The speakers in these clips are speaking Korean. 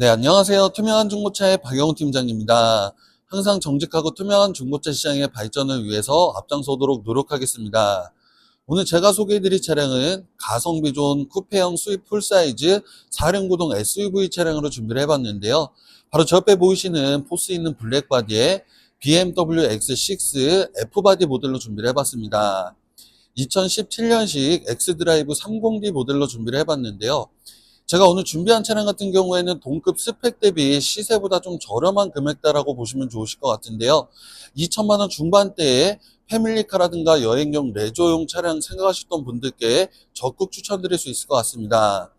네, 안녕하세요. 투명한 중고차의 박영훈 팀장입니다. 항상 정직하고 투명한 중고차 시장의 발전을 위해서 앞장서도록 노력하겠습니다. 오늘 제가 소개해드릴 차량은 가성비 좋은 쿠페형 수입 풀사이즈 4륜구동 SUV 차량으로 준비를 해봤는데요. 바로 저 옆에 보이시는 포스 있는 블랙 바디에 BMW X6 F바디 모델로 준비를 해봤습니다. 2017년식 X드라이브 30D 모델로 준비를 해봤는데요. 제가 오늘 준비한 차량 같은 경우에는 동급 스펙 대비 시세보다 좀 저렴한 금액대라고 보시면 좋으실 것 같은데요. 2천만 원 중반대에 패밀리카라든가 여행용 레저용 차량 생각하셨던 분들께 적극 추천드릴 수 있을 것 같습니다.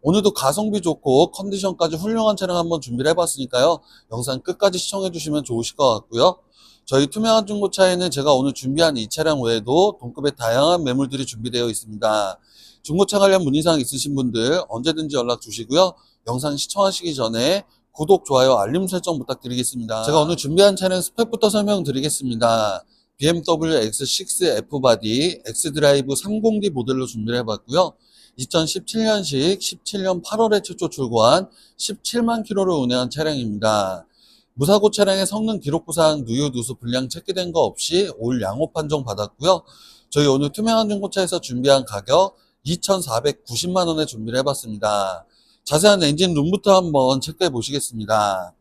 오늘도 가성비 좋고 컨디션까지 훌륭한 차량 한번 준비를 해봤으니까요. 영상 끝까지 시청해 주시면 좋으실 것 같고요. 저희 투명한 중고차에는 제가 오늘 준비한 이 차량 외에도 동급의 다양한 매물들이 준비되어 있습니다. 중고차 관련 문의사항 있으신 분들 언제든지 연락 주시고요. 영상 시청하시기 전에 구독, 좋아요, 알림 설정 부탁드리겠습니다. 제가 오늘 준비한 차량 스펙부터 설명드리겠습니다. BMW X6 F바디 X드라이브 30D 모델로 준비를 해봤고요. 2017년식 17년 8월에 최초 출고한 17만 킬로를 운행한 차량입니다. 무사고 차량의 성능 기록 부상 누유 누수 불량 체크된 거 없이 올 양호 판정 받았고요. 저희 오늘 투명한 중고차에서 준비한 가격 2,490만 원에 준비를 해봤습니다. 자세한 엔진 룸부터 한번 체크해 보시겠습니다.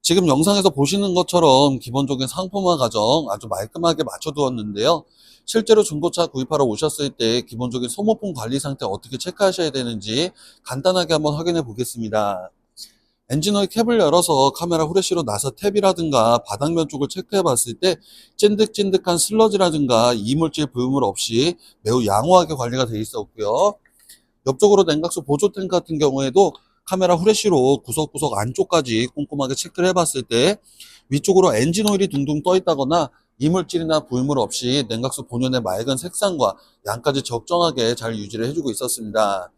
지금 영상에서 보시는 것처럼 기본적인 상품화 과정 아주 말끔하게 맞춰두었는데요. 실제로 중고차 구입하러 오셨을 때 기본적인 소모품 관리 상태 어떻게 체크하셔야 되는지 간단하게 한번 확인해 보겠습니다. 엔진오일 캡을 열어서 카메라 후레쉬로 나사 탭이라든가 바닥면 쪽을 체크해 봤을 때 찐득찐득한 슬러지라든가 이물질 부유물 없이 매우 양호하게 관리가 되어 있었고요. 옆쪽으로 냉각수 보조 탱크 같은 경우에도 카메라 후레쉬로 구석구석 안쪽까지 꼼꼼하게 체크를 해봤을 때 위쪽으로 엔진 오일이 둥둥 떠 있다거나 이물질이나 부유물 없이 냉각수 본연의 맑은 색상과 양까지 적정하게 잘 유지를 해주고 있었습니다.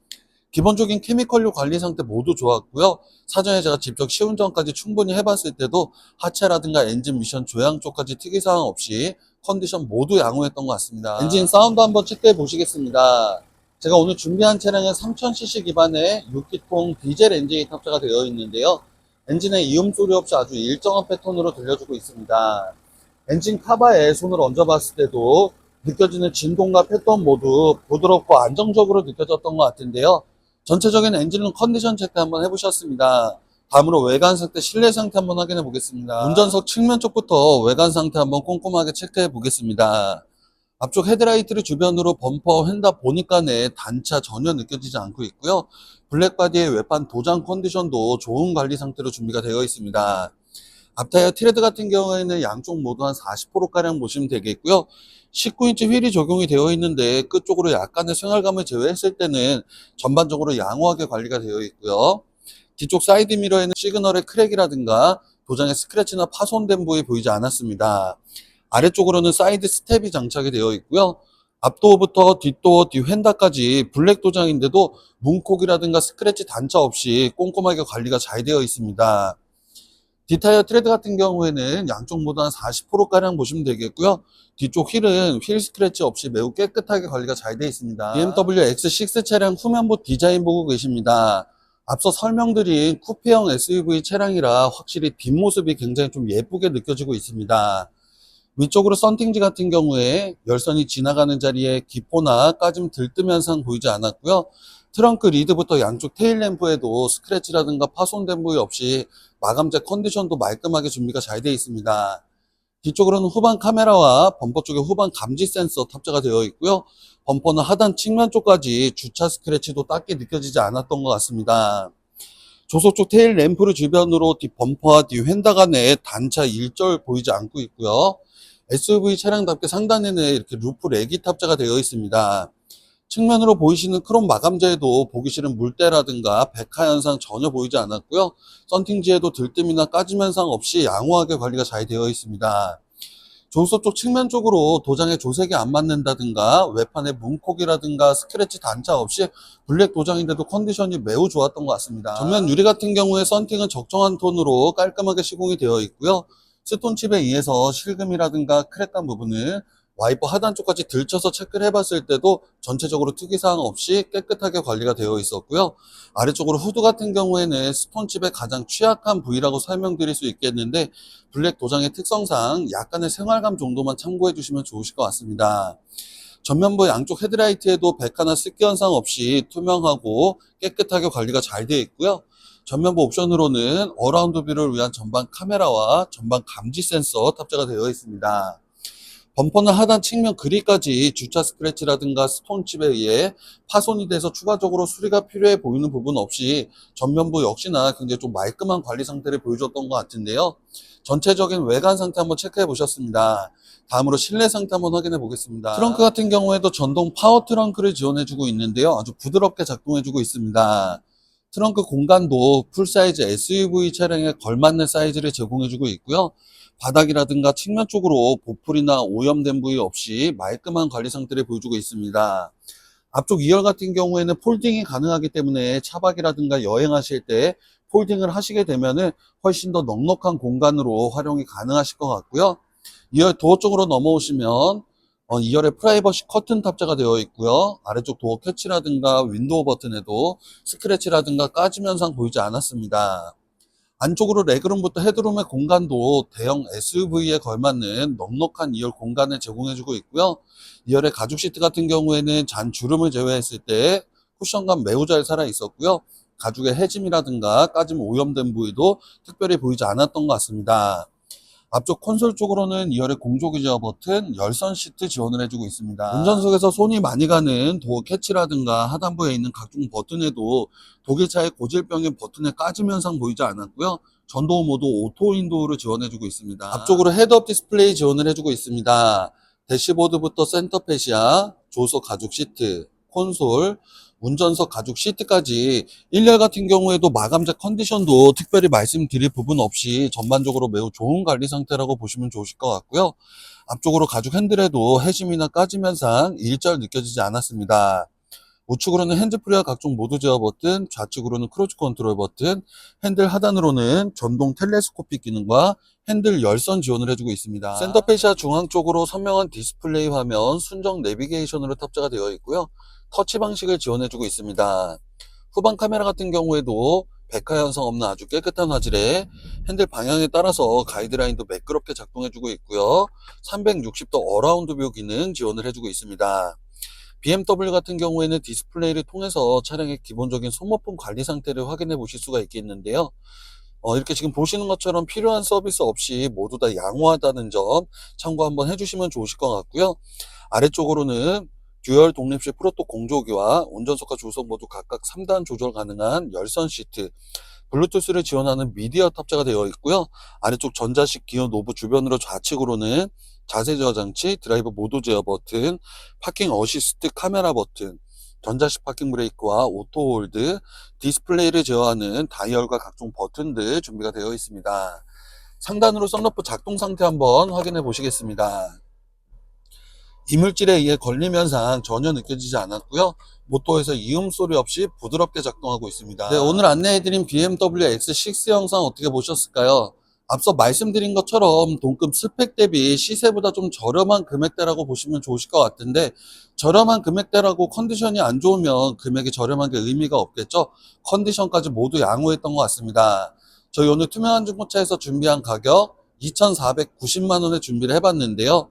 기본적인 케미컬류 관리 상태 모두 좋았고요. 사전에 제가 직접 시운전까지 충분히 해봤을 때도 하체라든가 엔진 미션 조향 쪽까지 특이사항 없이 컨디션 모두 양호했던 것 같습니다. 엔진 사운드 한번 체크해 보시겠습니다. 제가 오늘 준비한 차량은 3000cc 기반의 6기통 디젤 엔진이 탑재가 되어 있는데요. 엔진에 이음 소리 없이 아주 일정한 패턴으로 들려주고 있습니다. 엔진 카바에 손을 얹어봤을 때도 느껴지는 진동과 패턴 모두 부드럽고 안정적으로 느껴졌던 것 같은데요. 전체적인 엔진룸 컨디션 체크 한번 해보셨습니다. 다음으로 외관 상태, 실내 상태 한번 확인해 보겠습니다. 운전석 측면 쪽부터 외관 상태 한번 꼼꼼하게 체크해 보겠습니다. 앞쪽 헤드라이트를 주변으로 범퍼 휀다 보니까 내 단차 전혀 느껴지지 않고 있고요. 블랙바디의 외판 도장 컨디션도 좋은 관리 상태로 준비가 되어 있습니다. 앞타이어 트레드 같은 경우에는 양쪽 모두 한 40%가량 보시면 되겠고요. 19인치 휠이 적용이 되어 있는데 끝쪽으로 약간의 생활감을 제외했을 때는 전반적으로 양호하게 관리가 되어 있고요. 뒤쪽 사이드 미러에는 시그널의 크랙이라든가 도장의 스크래치나 파손된 부위 보이지 않았습니다. 아래쪽으로는 사이드 스텝이 장착이 되어 있고요. 앞도어부터 뒷도어, 뒤휀다까지 블랙 도장인데도 문콕이라든가 스크래치 단차 없이 꼼꼼하게 관리가 잘 되어 있습니다. 뒷타이어 트레드 같은 경우에는 양쪽 모두 한 40%가량 보시면 되겠고요. 뒤쪽 휠은 휠 스크래치 없이 매우 깨끗하게 관리가 잘 되어 있습니다. BMW X6 차량 후면부 디자인 보고 계십니다. 앞서 설명드린 쿠페형 SUV 차량이라 확실히 뒷모습이 굉장히 좀 예쁘게 느껴지고 있습니다. 위쪽으로 썬팅지 같은 경우에 열선이 지나가는 자리에 기포나 까짐 들뜸 현상 보이지 않았고요. 트렁크 리드부터 양쪽 테일 램프에도 스크래치라든가 파손된 부위 없이 마감재 컨디션도 말끔하게 준비가 잘 되어 있습니다. 뒤쪽으로는 후방 카메라와 범퍼 쪽에 후방 감지 센서 탑재가 되어 있고요. 범퍼는 하단 측면 쪽까지 주차 스크래치도 딱히 느껴지지 않았던 것 같습니다. 조속 쪽 테일 램프를 주변으로 뒷 범퍼와 뒤 휀다 간에 단차 일절 보이지 않고 있고요. SUV 차량답게 상단에는 이렇게 루프 렉이 탑재가 되어 있습니다. 측면으로 보이시는 크롬 마감재에도 보기 싫은 물때라든가 백화 현상 전혀 보이지 않았고요. 썬팅지에도 들뜸이나 까짐 현상 없이 양호하게 관리가 잘 되어 있습니다. 조수석 쪽 측면 쪽으로 도장에 조색이 안 맞는다든가 외판에 문콕이라든가 스크래치 단차 없이 블랙 도장인데도 컨디션이 매우 좋았던 것 같습니다. 전면 유리 같은 경우에 썬팅은 적정한 톤으로 깔끔하게 시공이 되어 있고요. 스톤칩에 의해서 실금이라든가 크랙감 부분을 와이퍼 하단 쪽까지 들쳐서 체크를 해봤을 때도 전체적으로 특이사항 없이 깨끗하게 관리가 되어 있었고요. 아래쪽으로 후드 같은 경우에는 스톤칩의 가장 취약한 부위라고 설명드릴 수 있겠는데 블랙 도장의 특성상 약간의 생활감 정도만 참고해 주시면 좋으실 것 같습니다. 전면부 양쪽 헤드라이트에도 백화나 습기 현상 없이 투명하고 깨끗하게 관리가 잘 되어 있고요. 전면부 옵션으로는 어라운드 뷰를 위한 전방 카메라와 전방 감지 센서 탑재가 되어 있습니다. 범퍼는 하단 측면 그릴까지 주차 스크래치라든가 스톤칩에 의해 파손이 돼서 추가적으로 수리가 필요해 보이는 부분 없이 전면부 역시나 굉장히 좀 말끔한 관리 상태를 보여줬던 것 같은데요. 전체적인 외관 상태 한번 체크해 보셨습니다. 다음으로 실내 상태 한번 확인해 보겠습니다. 트렁크 같은 경우에도 전동 파워 트렁크를 지원해주고 있는데요. 아주 부드럽게 작동해주고 있습니다. 트렁크 공간도 풀사이즈 SUV 차량에 걸맞는 사이즈를 제공해주고 있고요. 바닥이라든가 측면 쪽으로 보풀이나 오염된 부위 없이 말끔한 관리 상태를 보여주고 있습니다. 앞쪽 2열 같은 경우에는 폴딩이 가능하기 때문에 차박이라든가 여행하실 때 폴딩을 하시게 되면은 훨씬 더 넉넉한 공간으로 활용이 가능하실 것 같고요. 2열 도어 쪽으로 넘어오시면 어, 2열에 프라이버시 커튼 탑재가 되어 있고요. 아래쪽 도어 캐치라든가 윈도우 버튼에도 스크래치라든가 까짐 현상 보이지 않았습니다. 안쪽으로 레그룸부터 헤드룸의 공간도 대형 SUV에 걸맞는 넉넉한 2열 공간을 제공해주고 있고요. 2열의 가죽 시트 같은 경우에는 잔 주름을 제외했을 때 쿠션감 매우 잘 살아 있었고요. 가죽의 해짐이라든가 까짐 오염된 부위도 특별히 보이지 않았던 것 같습니다. 앞쪽 콘솔 쪽으로는 2열의 공조 기저 버튼, 열선 시트 지원을 해주고 있습니다. 운전석에서 손이 많이 가는 도어 캐치라든가 하단부에 있는 각종 버튼에도 독일차의 고질병인 버튼의 까짐 현상 보이지 않았고요. 전도어 모드 오토 인도를 지원해주고 있습니다. 앞쪽으로 헤드업 디스플레이 지원을 해주고 있습니다. 대시보드부터 센터페시아, 조소 가죽 시트, 콘솔, 운전석 가죽 시트까지 1열 같은 경우에도 마감재 컨디션도 특별히 말씀드릴 부분 없이 전반적으로 매우 좋은 관리 상태라고 보시면 좋으실 것 같고요. 앞쪽으로 가죽 핸들에도 해짐이나 까짐 현상 일절 느껴지지 않았습니다. 우측으로는 핸즈프리와 각종 모드 제어 버튼, 좌측으로는 크루즈 컨트롤 버튼, 핸들 하단으로는 전동 텔레스코픽 기능과 핸들 열선 지원을 해주고 있습니다. 센터페시아 중앙 쪽으로 선명한 디스플레이 화면, 순정 내비게이션으로 탑재가 되어 있고요. 터치 방식을 지원해주고 있습니다. 후방 카메라 같은 경우에도 백화 현상 없는 아주 깨끗한 화질에 핸들 방향에 따라서 가이드라인도 매끄럽게 작동해주고 있고요. 360도 어라운드 뷰 기능 지원을 해주고 있습니다. BMW 같은 경우에는 디스플레이를 통해서 차량의 기본적인 소모품 관리 상태를 확인해 보실 수가 있겠는데요. 어, 이렇게 지금 보시는 것처럼 필요한 서비스 없이 모두 다 양호하다는 점 참고 한번 해주시면 좋으실 것 같고요. 아래쪽으로는 듀얼 독립식 프로토 공조기와 운전석과 조석 모두 각각 3단 조절 가능한 열선 시트, 블루투스를 지원하는 미디어 탑재가 되어 있고요. 아래쪽 전자식 기어 노브 주변으로 좌측으로는 자세 제어 장치, 드라이브 모드 제어 버튼, 파킹 어시스트 카메라 버튼, 전자식 파킹 브레이크와 오토 홀드, 디스플레이를 제어하는 다이얼과 각종 버튼들 준비가 되어 있습니다. 상단으로 썬루프 작동 상태 한번 확인해 보시겠습니다. 이물질에 의해 걸림 현상 전혀 느껴지지 않았고요. 모터에서 이음 소리 없이 부드럽게 작동하고 있습니다. 네, 오늘 안내해드린 BMW X6 영상 어떻게 보셨을까요? 앞서 말씀드린 것처럼 동급 스펙 대비 시세보다 좀 저렴한 금액대라고 보시면 좋으실 것 같은데 저렴한 금액대라고 컨디션이 안 좋으면 금액이 저렴한 게 의미가 없겠죠? 컨디션까지 모두 양호했던 것 같습니다. 저희 오늘 투명한 중고차에서 준비한 가격 2,490만 원에 준비를 해봤는데요.